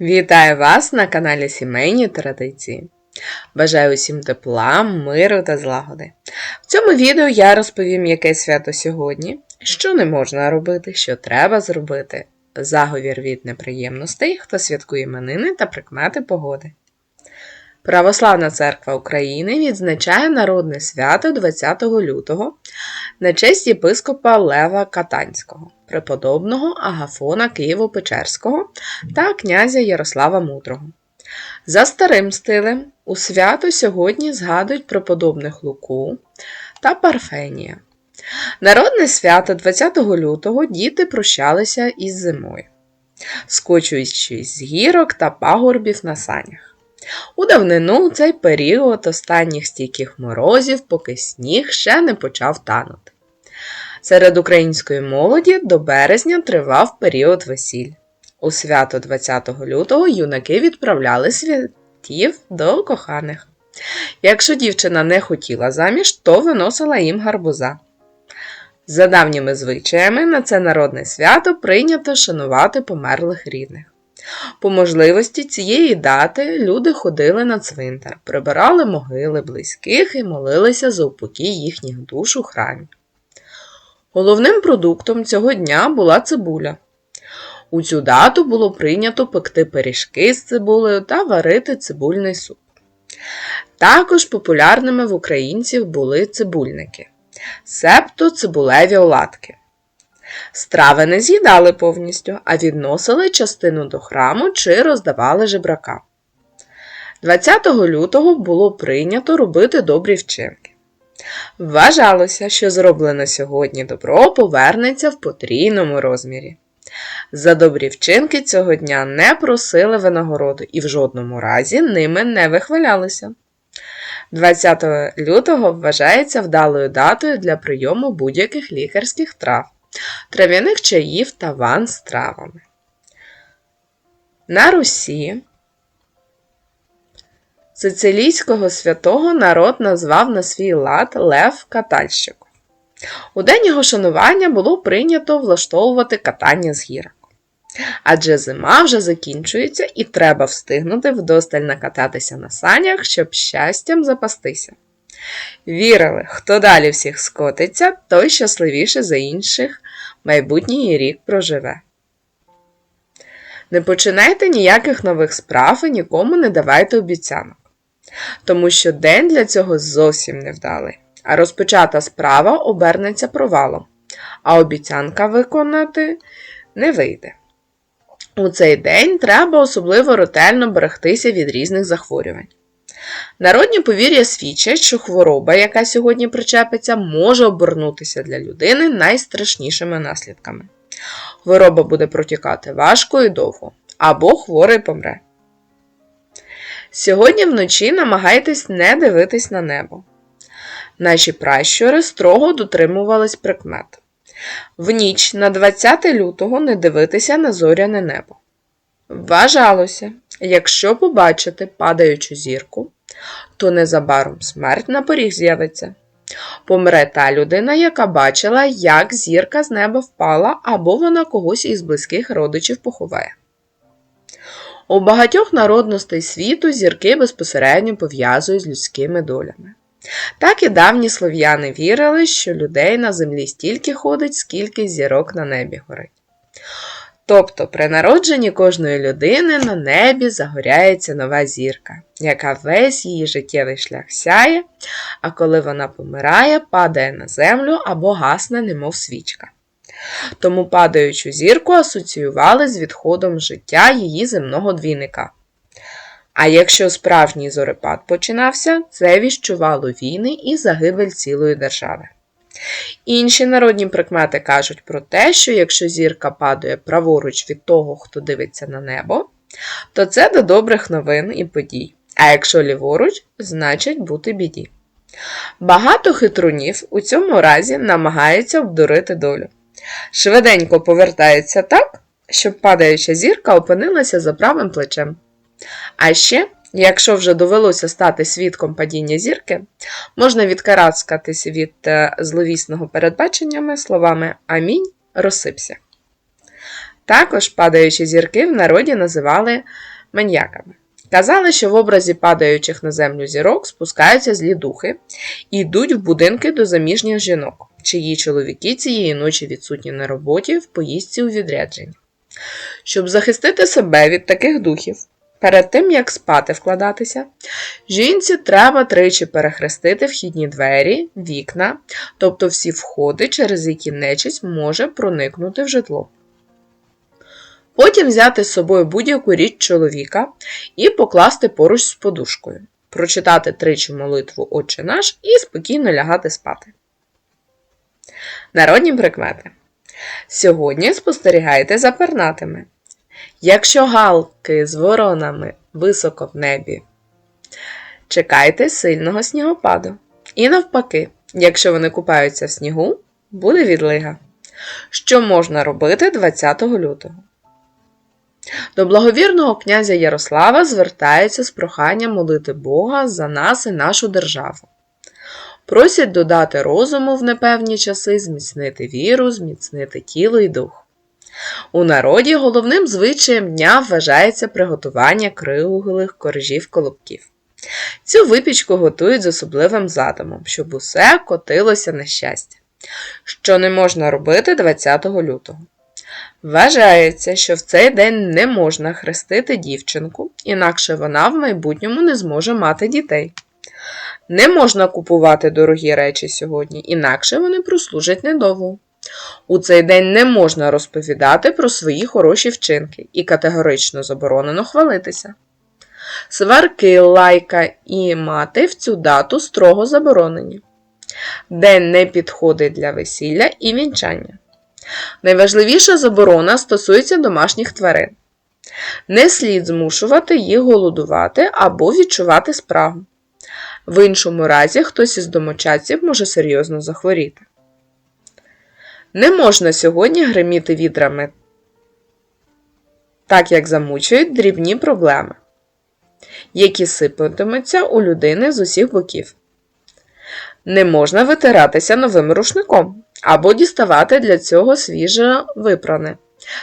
Вітаю вас на каналі Сімейні Традиції. Бажаю усім тепла, миру та злагоди. В цьому відео я розповім, яке свято сьогодні, що не можна робити, що треба зробити, заговір від неприємностей, хто святкує іменини та прикмети погоди. Православна церква України відзначає народне свято 20 лютого на честь єпископа Лева Катанського, преподобного Агафона Києво-Печерського та князя Ярослава Мудрого. За старим стилем у свято сьогодні згадують преподобних Луку та Парфенія. Народне свято 20 лютого діти прощалися із зимою, скочуючись з гірок та пагорбів на санях. У давнину цей період останніх стійких морозів, поки сніг ще не почав танути. Серед української молоді до березня тривав період весіль. У свято 20 лютого юнаки відправляли святів до коханих. Якщо дівчина не хотіла заміж, то виносила їм гарбуза. За давніми звичаями на це народне свято прийнято шанувати померлих рідних. По можливості цієї дати люди ходили на цвинтар, прибирали могили близьких і молилися за упокій їхніх душ у храмі. Головним продуктом цього дня була цибуля. У цю дату було прийнято пекти пиріжки з цибулею та варити цибульний суп. Також популярними в українців були цибульники, себто цибулеві оладки. Страви не з'їдали повністю, а відносили частину до храму чи роздавали жебракам. 20 лютого було прийнято робити добрі вчинки. Вважалося, що зроблене сьогодні добро повернеться в потрійному розмірі. За добрі вчинки цього дня не просили винагороду і в жодному разі ними не вихвалялися. 20 лютого вважається вдалою датою для прийому будь-яких лікарських трав трав'яних чаїв та ван з травами. На Русі Сицилійського святого народ назвав на свій лад Лев Катальщику. У день його шанування було прийнято влаштовувати катання з гірок. Адже зима вже закінчується і треба встигнути вдосталь накататися на санях, щоб щастям запастися. Вірили, хто далі всіх скотиться, той щасливіше за інших майбутній рік проживе. Не починайте ніяких нових справ і нікому не давайте обіцянок, тому що день для цього зовсім невдалий, а розпочата справа обернеться провалом, а обіцянка виконати не вийде. У цей день треба особливо ретельно берегтися від різних захворювань. Народні повір'я свідчать, що хвороба, яка сьогодні причепиться, може обернутися для людини найстрашнішими наслідками. Хвороба буде протікати важко і довго, або хворий помре. Сьогодні вночі намагайтесь не дивитись на небо. Наші пращури строго дотримувались прикмет. В ніч на 20 лютого не дивитися на зоряне небо. Вважалося, якщо побачите падаючу зірку, то незабаром смерть на поріг з'явиться. Помре та людина, яка бачила, як зірка з неба впала, або вона когось із близьких родичів поховає. У багатьох народностей світу зірки безпосередньо пов'язують з людськими долями. Так і давні слов'яни вірили, що людей на землі стільки ходить, скільки зірок на небі горить. Тобто при народженні кожної людини на небі загоряється нова зірка, яка весь її життєвий шлях сяє, а коли вона помирає, падає на землю або гасне, немов свічка. Тому падаючу зірку асоціювали з відходом життя її земного двійника. А якщо справжній зорепад починався, це віщувало війни і загибель цілої держави. Інші народні прикмети кажуть про те, що якщо зірка падає праворуч від того, хто дивиться на небо, то це до добрих новин і подій, а якщо ліворуч, значить бути біді. Багато хитрунів у цьому разі намагаються обдурити долю. Швиденько повертаються так, щоб падаюча зірка опинилася за правим плечем. А ще Якщо вже довелося стати свідком падіння зірки, можна відкараскатися від е, зловісного передбаченнями словами Амінь розсипся. Також падаючі зірки в народі називали маньяками. Казали, що в образі падаючих на землю зірок спускаються злі духи і йдуть в будинки до заміжніх жінок, чиї чоловіки цієї ночі відсутні на роботі в поїздці у відрядженні. Щоб захистити себе від таких духів, перед тим як спати вкладатися, жінці треба тричі перехрестити вхідні двері, вікна, тобто всі входи, через які нечисть може проникнути в житло. Потім взяти з собою будь-яку річ чоловіка і покласти поруч з подушкою, прочитати тричі молитву Отче наш і спокійно лягати спати. Народні прикмети. Сьогодні спостерігайте за пернатими. Якщо галки з воронами високо в небі, чекайте сильного снігопаду. І навпаки, якщо вони купаються в снігу, буде відлига. Що можна робити 20 лютого? До благовірного князя Ярослава звертаються з проханням молити Бога за нас і нашу державу. Просять додати розуму в непевні часи, зміцнити віру, зміцнити тіло і дух. У народі головним звичаєм дня вважається приготування круглих коржів колобків. Цю випічку готують з особливим задумом, щоб усе котилося на щастя, що не можна робити 20 лютого. Вважається, що в цей день не можна хрестити дівчинку, інакше вона в майбутньому не зможе мати дітей. Не можна купувати дорогі речі сьогодні, інакше вони прослужать недовго. У цей день не можна розповідати про свої хороші вчинки і категорично заборонено хвалитися. Сварки, лайка і мати в цю дату строго заборонені. День не підходить для весілля і вінчання. Найважливіша заборона стосується домашніх тварин. Не слід змушувати їх голодувати або відчувати спрагу. В іншому разі хтось із домочадців може серйозно захворіти. Не можна сьогодні гриміти відрами, так як замучують дрібні проблеми, які сипатимуться у людини з усіх боків. Не можна витиратися новим рушником або діставати для цього свіже випране.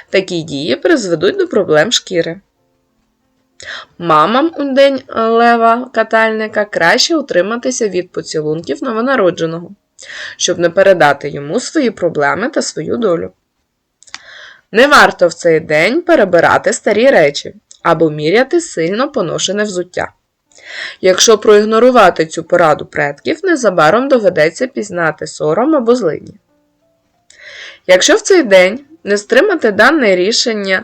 Такі дії призведуть до проблем шкіри. Мамам у день лева катальника краще утриматися від поцілунків новонародженого, щоб не передати йому свої проблеми та свою долю. Не варто в цей день перебирати старі речі або міряти сильно поношене взуття. Якщо проігнорувати цю пораду предків, незабаром доведеться пізнати сором або злині. Якщо в цей день не стримати дане рішення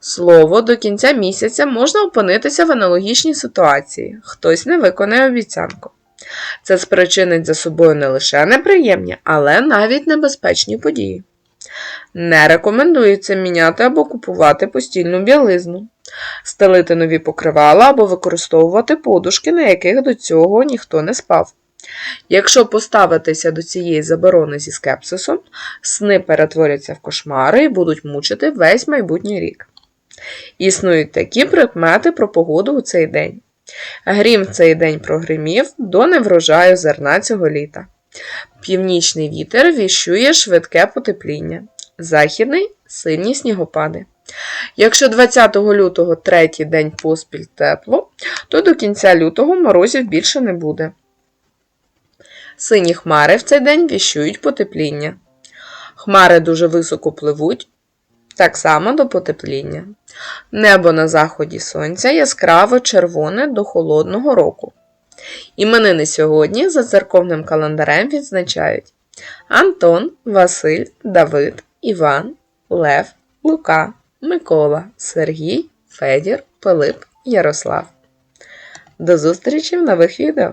слово до кінця місяця, можна опинитися в аналогічній ситуації, хтось не виконає обіцянку. Це спричинить за собою не лише неприємні, але навіть небезпечні події. Не рекомендується міняти або купувати постільну білизну, стелити нові покривала або використовувати подушки, на яких до цього ніхто не спав. Якщо поставитися до цієї заборони зі скепсисом, сни перетворяться в кошмари і будуть мучити весь майбутній рік. Існують такі прикмети про погоду у цей день. Грім цей день прогримів до неврожаю зерна цього літа. Північний вітер віщує швидке потепління, західний сильні снігопади. Якщо 20 лютого третій день поспіль тепло, то до кінця лютого морозів більше не буде. Сині хмари в цей день віщують потепління. Хмари дуже високо пливуть, так само до потепління. Небо на заході сонця яскраво червоне до холодного року. Іменини сьогодні за церковним календарем відзначають Антон, Василь, Давид, Іван, Лев, Лука, Микола, Сергій, Федір, Пилип, Ярослав. До зустрічі в нових відео!